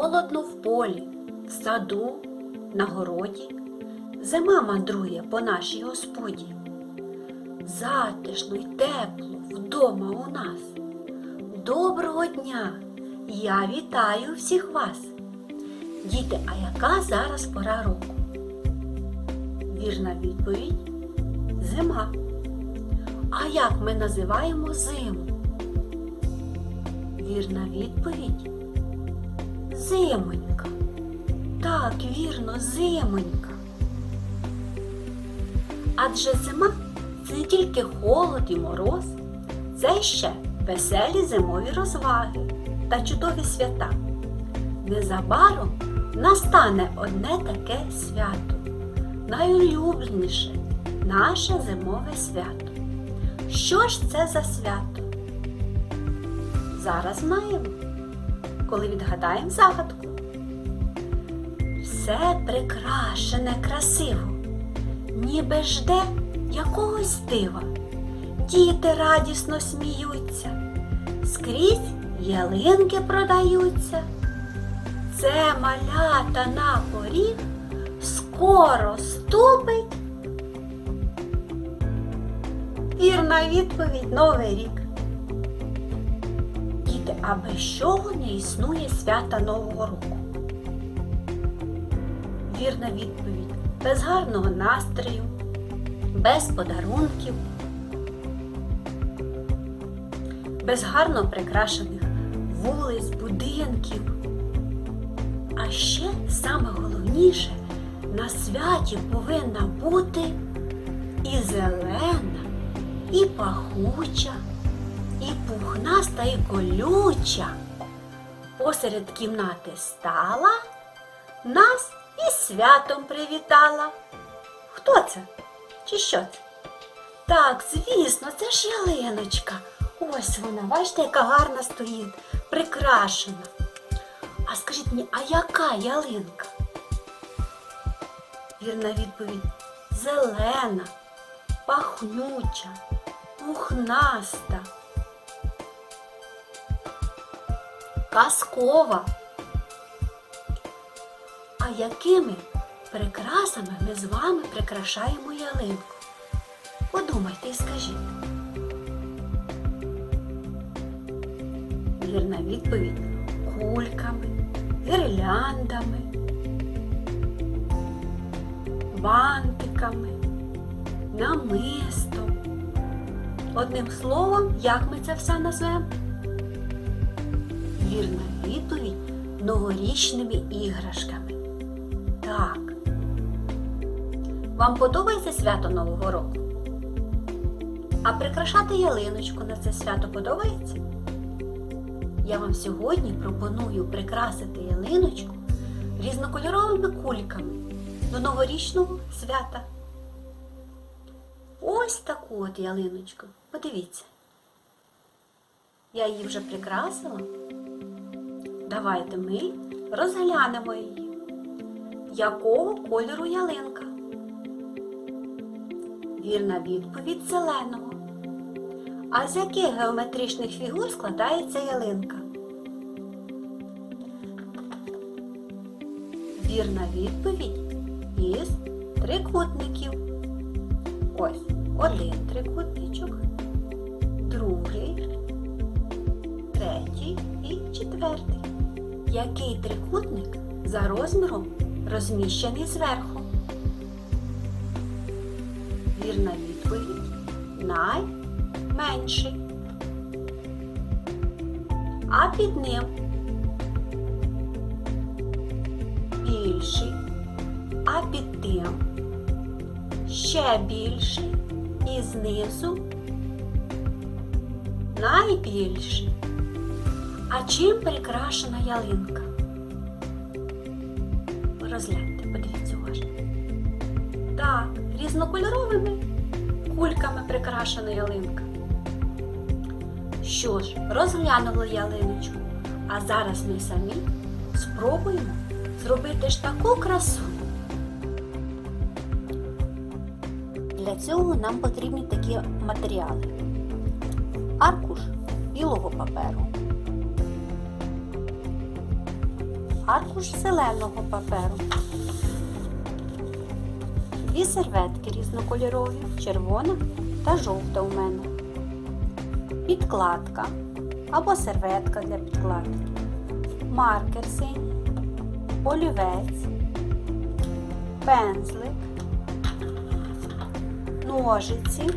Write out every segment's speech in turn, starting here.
Холодно в полі, в саду, на городі. Зима мандрує по нашій господі. Затишно й тепло вдома у нас. Доброго дня! Я вітаю всіх вас. Діти, а яка зараз пора року? Вірна відповідь зима. А як ми називаємо зиму? Вірна відповідь Зимонька. Так, вірно, зимонька. Адже зима це не тільки холод і мороз, це ще веселі зимові розваги та чудові свята. Незабаром настане одне таке свято, найулюбленіше наше зимове свято. Що ж це за свято? Зараз знаємо, коли відгадаємо загадку. Все прикрашене красиво, ніби жде якогось дива. Діти радісно сміються, скрізь ялинки продаються. Це малята на поріг скоро ступить. Вірна відповідь Новий рік. А без чого не існує свята Нового року? Вірна відповідь без гарного настрою, без подарунків, без гарно прикрашених вулиць, будинків. А ще саме головніше на святі повинна бути і зелена, і пахуча, і пухнаста, і колюча. Посеред кімнати стала, нас і святом привітала. Хто це? Чи що це? Так, звісно, це ж ялиночка. Ось вона, бачите, яка гарна стоїть, прикрашена. А скажіть мені, а яка ялинка? Вірна відповідь зелена, пахнюча, пухнаста, казкова. А якими прикрасами ми з вами прикрашаємо ялинку? Подумайте і скажіть. Вірна відповідь кульками, гірляндами, бантиками, намистом. Одним словом, як ми це все назвемо? Вірна відповідь новорічними іграшками. Так. Вам подобається свято Нового року? А прикрашати ялиночку на це свято подобається? Я вам сьогодні пропоную прикрасити ялиночку різнокольоровими кульками до новорічного свята. Ось таку от ялиночку. Подивіться. Я її вже прикрасила. Давайте ми розглянемо її. Якого кольору ялинка? Вірна відповідь зеленого. А з яких геометричних фігур складається ялинка? Вірна відповідь із трикутників. Ось один трикутничок, другий, третій і четвертий. Який трикутник за розміром розміщений зверху? Вірна відповідь найменший. А під ним більший, а під тим ще більший і знизу найбільший. А чим прикрашена ялинка? Розгляньте, подивіться уважно. Так, різнокольоровими кульками прикрашена ялинка. Що ж, розглянули ялиночку, а зараз ми самі спробуємо зробити ж таку красу. Для цього нам потрібні такі матеріали. Аркуш білого паперу, аркуш зеленого паперу. Дві серветки різнокольорові, червона та жовта у мене. Підкладка або серветка для підкладки. Маркер синій, олівець, пензлик, ножиці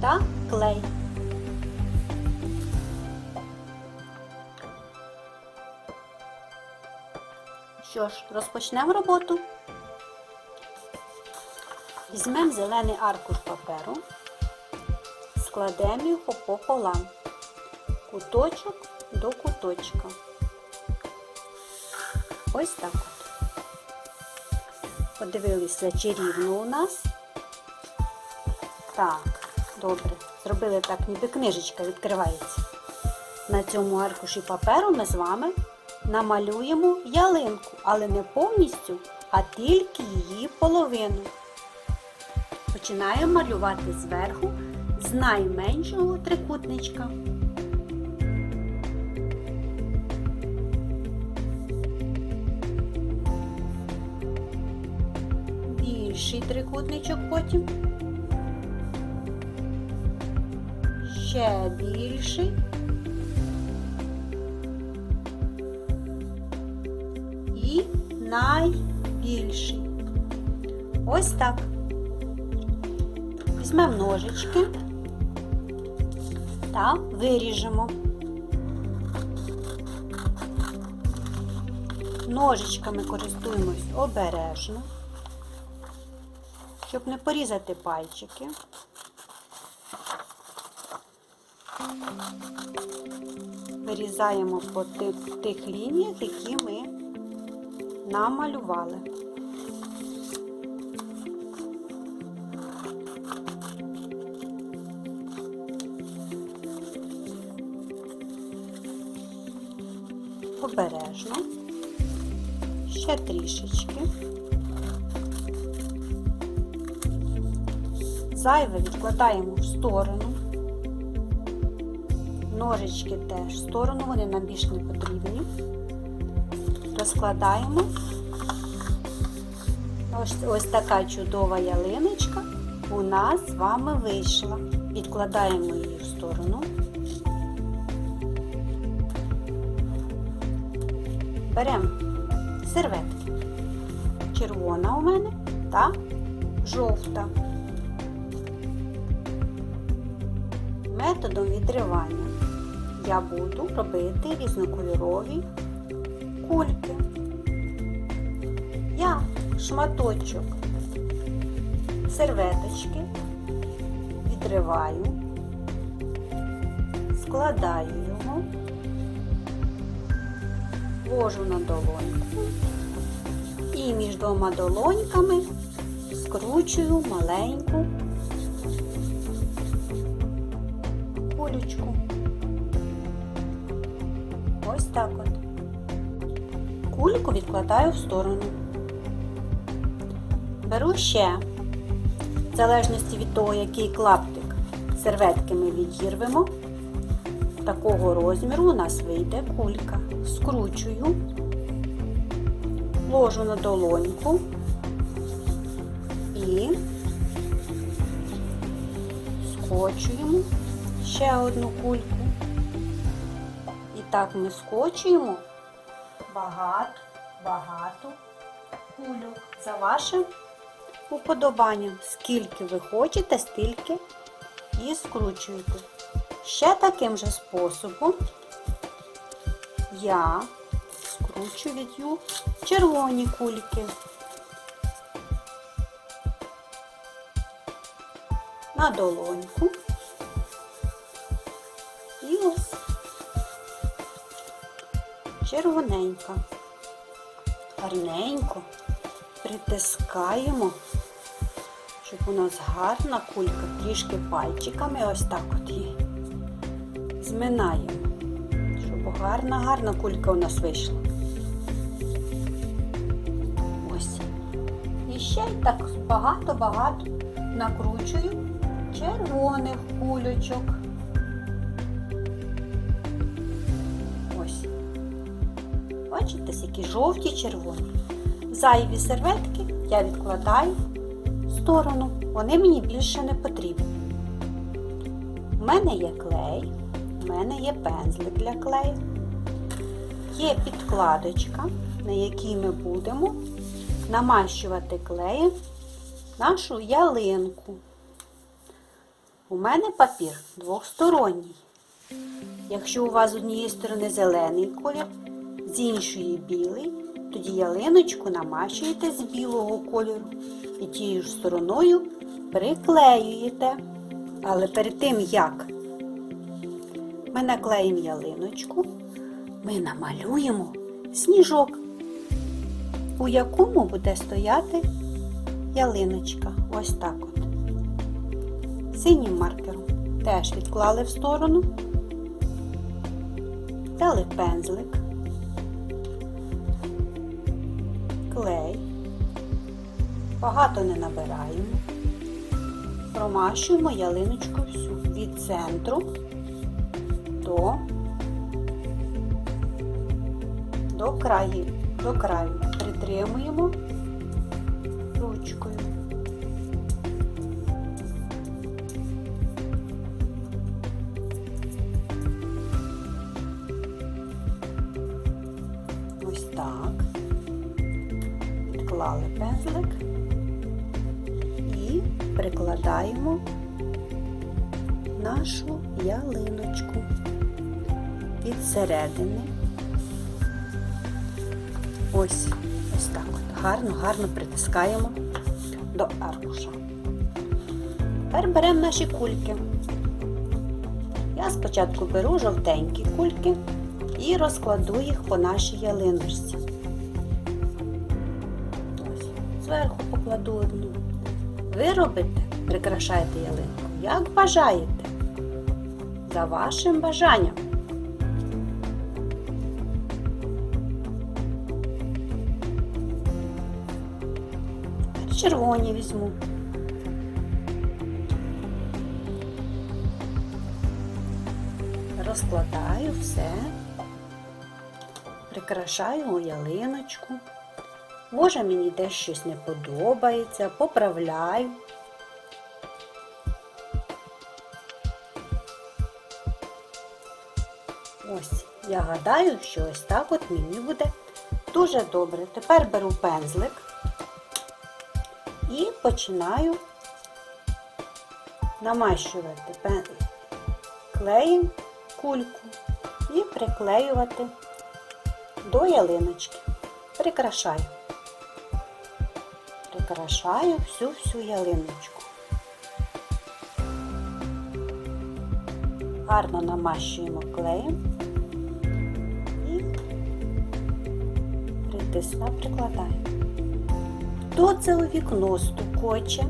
та клей. Що ж, розпочнемо роботу. Візьмемо зелений аркуш паперу, складемо його пополам, куточок до куточка. Ось так от. Подивилися, чи рівно у нас. Так, добре. Зробили так, ніби книжечка відкривається. На цьому аркуші паперу ми з вами намалюємо ялинку, але не повністю, а тільки її половину. Починаємо малювати зверху з найменшого трикутничка. Більший трикутничок потім. Ще більший. І найбільший. Ось так. Візьмемо ножички та виріжемо. Ножичками користуємось обережно, щоб не порізати пальчики. Вирізаємо по тих, тих лініях, які ми намалювали. Обережно, ще трішечки. Зайве відкладаємо в сторону. Ножички теж в сторону, вони нам більш не потрібні. Розкладаємо. Ось, ось така чудова ялиночка у нас з вами вийшла. Відкладаємо її в сторону. Беремо серветки. Червона у мене та жовта. Методом відривання я буду робити різнокольорові кульки. Я шматочок серветочки відриваю, складаю його, ввожу на долоньку і між двома долоньками скручую маленьку кулечку. Ось так от. Кульку відкладаю в сторону. Беру ще, в залежності від того, який клаптик серветки ми відірвемо, такого розміру у нас вийде кулька. Скручую, ложу на долоньку і скочуємо ще одну кульку. І так ми скочуємо багато, багато кульок за вашим уподобанням. Скільки ви хочете, стільки і скручуєте. Ще таким же способом я скручую червоні кульки. На долоньку. Червоненька. Гарненько притискаємо, щоб у нас гарна кулька, трішки пальчиками ось так от її зминаємо, щоб гарна, гарна кулька у нас вийшла. Ось. І ще так багато-багато накручую червоних кульочок. Бачите, які жовті, червоні. Зайві серветки я відкладаю в сторону. Вони мені більше не потрібні. У мене є клей, у мене є пензлик для клею, є підкладочка, на якій ми будемо намащувати клеєм нашу ялинку. У мене папір двохсторонній. Якщо у вас з однієї сторони зелений колір, з іншої білий, тоді ялиночку намащуєте з білого кольору і тією ж стороною приклеюєте. Але перед тим, як ми наклеїмо ялиночку, ми намалюємо сніжок, у якому буде стояти ялиночка. Ось так от. Синім маркером теж відклали в сторону, взяли пензлик, клей, багато не набираємо, промащуємо ялиночку всю від центру до, до краю, до краю. Притримуємо ручкою. Пензлик і прикладаємо нашу ялиночку від середини. Ось, ось так от. Гарно, гарно притискаємо до аркуша. Тепер беремо наші кульки. Я спочатку беру жовтенькі кульки і розкладу їх по нашій ялиночці. Зверху покладу одну. Ви робите, прикрашаєте ялинку, як бажаєте, за вашим бажанням. Червоні візьму. Розкладаю все, прикрашаю ялиночку. Може мені десь щось не подобається, поправляю. Ось, я гадаю, що ось так от мені буде дуже добре. Тепер беру пензлик і починаю намащувати клеєм кульку і приклеювати до ялиночки. Прикрашаю. Прикрашаю всю-всю ялиночку. Гарно намащуємо клеєм і притисла, прикладаємо. Хто це у вікно стукоче?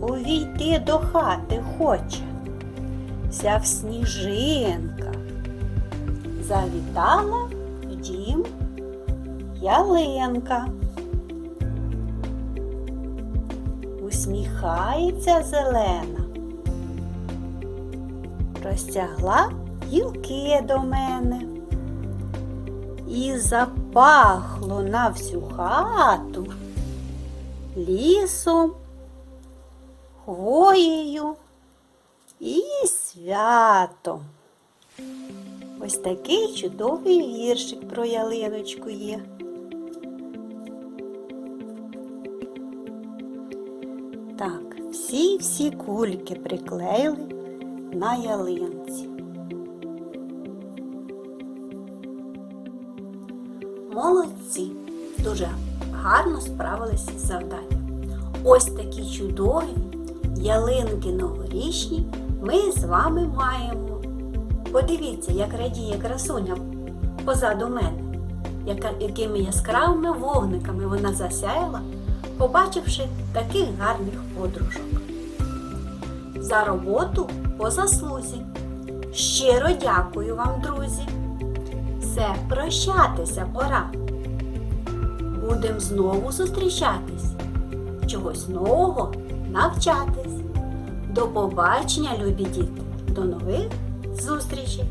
Увійти до хати хоче. Вся в сніжинка. Завітала в дім ялинка. Усміхається зелена. Розтягла гілки до мене. І запахло на всю хату лісом, хвоєю і святом. Ось такий чудовий віршик про ялиночку є. Так, всі-всі кульки приклеїли на ялинці. Молодці! Дуже гарно справилися з завданням. Ось такі чудові ялинки новорічні ми з вами маємо. Подивіться, як радіє красуня позаду мене, якими яскравими вогниками вона засяяла, побачивши таких гарних подружок. За роботу по заслузі. Щиро дякую вам, друзі. Все, прощатися пора. Будемо знову зустрічатись, чогось нового навчатись. До побачення, любі діти! До нових зустрічей!